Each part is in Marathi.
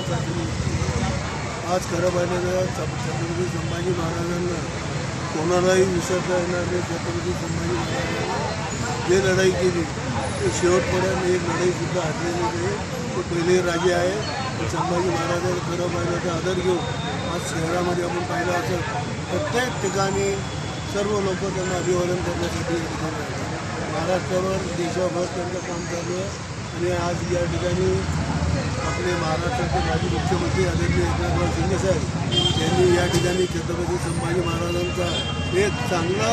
आज खरं पाहिलं तर छत्रपती संभाजी महाराजांना कोणालाही विसरता येणार नाही छत्रपती संभाजी महाराजांना जे लढाई केली ते शेवटपर्यंत एक लढाईसुद्धा हटलेली नाही. ते पहिले राजे आहे. संभाजी महाराजांना खरं पाहिलं तर आदर घेऊन आज शहरामध्ये आपण पाहिलं असं प्रत्येक ठिकाणी सर्व लोक त्यांना अभिवादन करण्यासाठी या ठिकाणी महाराष्ट्रावर देशाभर त्यांचं काम चालू आहे. आणि आज या ठिकाणी आपले महाराष्ट्राचे माजी मुख्यमंत्री आदरणीय एकनाथराव शिंदे साहेब यांनी या ठिकाणी छत्रपती संभाजी महाराजांचा एक चांगला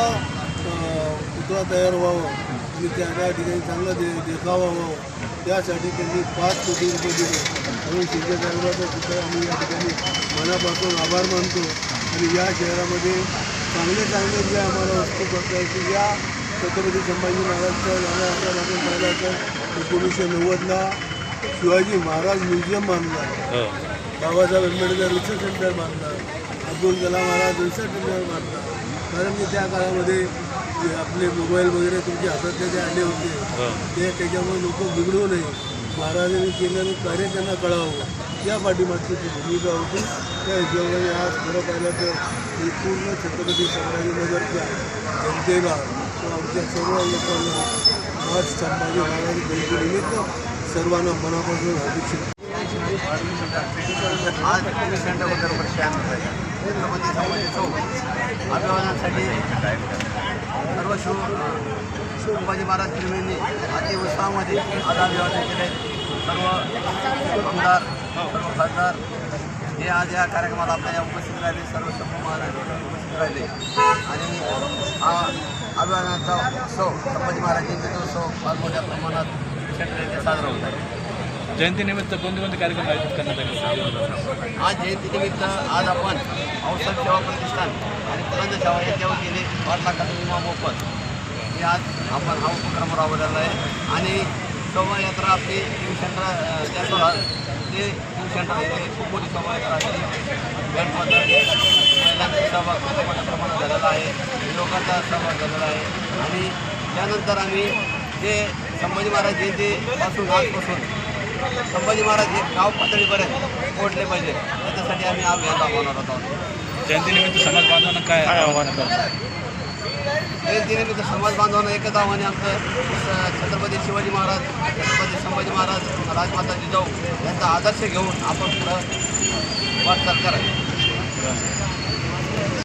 पुतळा तयार व्हावा आणि त्या त्या ठिकाणी चांगला दे देखावा व्हावा. त्यासाठी त्यांनी पाच कोटी रुपये दिले. म्हणून शिंदे साहेबांचा आम्ही या ठिकाणी मनापासून आभार मानतो. आणि या शहरामध्ये चांगले चांगले जे आम्हाला वस्तू करता येतील या छत्रपती संभाजी महाराजचं झालं आपण आपण पाहिलं तर एकोणीसशे नव्वदला. शिवाजी महाराज म्युझियम बांधला. हो. बाबासाहेब आंबेडकर रिसर्च सेंटर बांधला. अब्दुल कलाम महाराज रिसर्च सेंटर बांधला. कारण की त्या काळामध्ये जे आपले मोबाईल वगैरे तुमच्या हातात जे आले होते. हो. ते त्याच्यामुळे लोक बिघडू नये. महाराजांनी केलेलं कार्य त्यांना कळावं. या पाठीमागची ती भूमिका होती त्या हिशोबाने आज खरं पाहिलं तर ही पूर्ण छत्रपती संभाजीनगरच्या जनतेला किंवा आमच्या सर्व लोकांना आज संभाजी महाराज जयंतीनिमित्त सर्वांना मनापासून हार्दिक आज पोलीस सेंटरबद्दल वर्षांत छत्रपती संभाजी चौक. अभिवादनासाठी सर्व शिव संभाजी महाराज प्रेमींनी अति उत्साहामध्ये आज अभिवादन केले. सर्व आमदार सर्व खासदार हे आज या कार्यक्रमाला आपल्या उपस्थित राहिले. सर्व शंभू महाराज उपस्थित राहिले. आणि हा अभिवादनाचा उत्सव संभाजी महाराज उत्सव फार मोठ्या प्रमाणात सेंटर साजरा होत आहे. जयंतीनिमित्त कोणते कोणते कार्यक्रम आयोजित करण्यात आले? आज जयंतीनिमित्त आज आपण औषध सेवा प्रतिष्ठान आणि पुरंद सेवा यांच्या वतीने पाच लाखाचा विमा मोफत. हे आज आपण हा उपक्रम राबवलेला आहे. आणि शोभायात्रा आपली शिवसेंटर त्या ते शिवसेंटर हे खूप मोठी शोभायात्रा आहे. बँडमध्ये महिलांचा सहभाग खूप मोठ्या प्रमाणात झालेला आहे. लोकांचा सहभाग झालेला आहे. आणि त्यानंतर आम्ही जे संभाजी महाराज जयंतीपासून आजपासून संभाजी महाराज हे गाव पातळीपर्यंत पोहोचले पाहिजे त्याच्यासाठी आम्ही अभियान राबवणार आहोत. जयंतीनिमित्त समाज बांधवांना काय आव्हान जयंतीनिमित्त समाज बांधवांना एकच आव्हान आहे आमचं स- छत्रपती शिवाजी महाराज छत्रपती संभाजी महाराज राजमाता जिजाऊ यांचा आदर्श घेऊन आपण पुढं वाटचाल करावी.